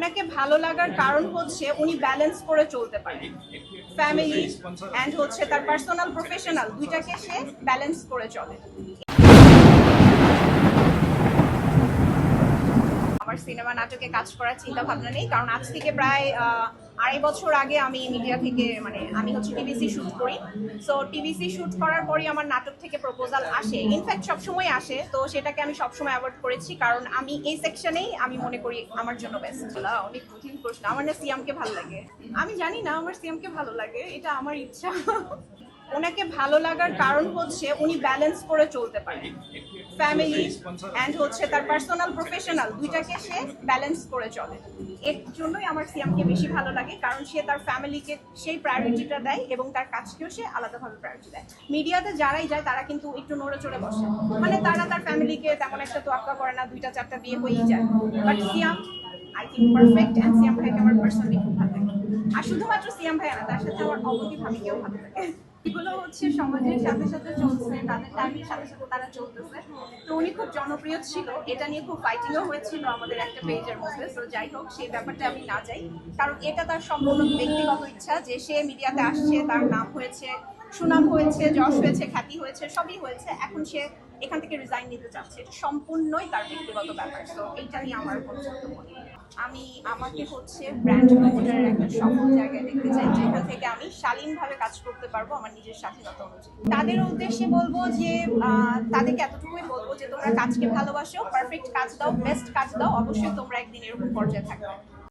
ওনাকে ভালো লাগার কারণ হচ্ছে উনি ব্যালেন্স করে চলতে পারে ফ্যামিলি অ্যান্ড হচ্ছে তার পার্সোনাল প্রফেশনাল দুইটাকে সে ব্যালেন্স করে চলে। আমার সিনেমা নাটকে কাজ করার চিন্তা ভাবনা নেই, কারণ আজ থেকে প্রায় আড়াই বছর আগে আমি মিডিয়া থেকে মানে আমি হচ্ছে টিভিসি শুট করি। সো টিভিসি শুট করার পরই আমার নাটক থেকে প্রপোজাল আসে। ইনফ্যাক্ট সবসময় আসে, তো সেটাকে আমি সবসময় অ্যাভয়েড করেছি, কারণ আমি এই সেকশনেই আমি মনে করি আমার জন্য বেস্ট অনেক কঠিন প্রশ্ন। আমার না সিয়ামকে ভালো লাগে। আমি জানি না আমার সিয়ামকে ভালো লাগে, এটা আমার ইচ্ছা। ওনাকে ভালো লাগার কারণ হচ্ছে উনি ব্যালেন্স করে চলতে পারে ফ্যামিলি অ্যান্ড হচ্ছে তার পার্সোনাল প্রফেশনাল দুইটাকে সে ব্যালেন্স করে চলে। এর জন্যই আমার সিয়ামকে বেশি ভালো লাগে, কারণ সে তার ফ্যামিলিকে সেই প্রায়োরিটিটা দেয় এবং তার কাজকেও সে আলাদাভাবে প্রায়োরিটি দেয়। মিডিয়াতে যারাই যায়, তারা কিন্তু একটু নড়ে চড়ে বসে। মানে তারা তার ফ্যামিলিকে তেমন একটা তোয়াক্কা করে না, দুইটা চারটা বিয়ে হয়েই যায়। But Siam I think perfect and Siam ভাইকে আমার পার্সোনালি খুব ভালো লাগে। আর শুধুমাত্র সিয়াম ভাই না, তার সাথে আমার অবধি ভাবিকেও ভালো লাগে। এগুলো হচ্ছে সমাজের সাথে সাথে চলছে, তাদের টাইমের সাথে সাথে তারা চলতেছে। তো উনি খুব জনপ্রিয় ছিল, এটা নিয়ে খুব ফাইটিংও হয়েছিল আমাদের একটা পেজের মধ্যে। তো যাই হোক, সেই ব্যাপারটা আমি না যাই, কারণ এটা তার সম্পূর্ণ ব্যক্তিগত ইচ্ছা যে সে মিডিয়াতে আসছে, তার নাম হয়েছে সুনাম হয়েছে, যশ হয়েছে, খ্যাতি হয়েছে, সবই হয়েছে। এখন সে এখান থেকে রিজাইন নিতে চাচ্ছে। এটা সম্পূর্ণই তার ব্যক্তিগত ব্যাপার। তো এইটা নিয়ে আমার আমি, আমাকে হচ্ছে ব্র্যান্ড প্রমোটারের একটা সফল জায়গায় দেখতে চাই, যেখান থেকে আমি শালীনভাবে কাজ করতে পারব আমার নিজের স্বাধীনতা অনুযায়ী। তাদের উদ্দেশ্যে বলব যে তাদেরকে এতটুকুই বলব যে, তোমরা কাজকে ভালোবাসো পারফেক্ট কাজ দাও বেস্ট কাজ দাও, অবশ্যই তোমরা একদিন এরকম পর্যায়ে থাকবে।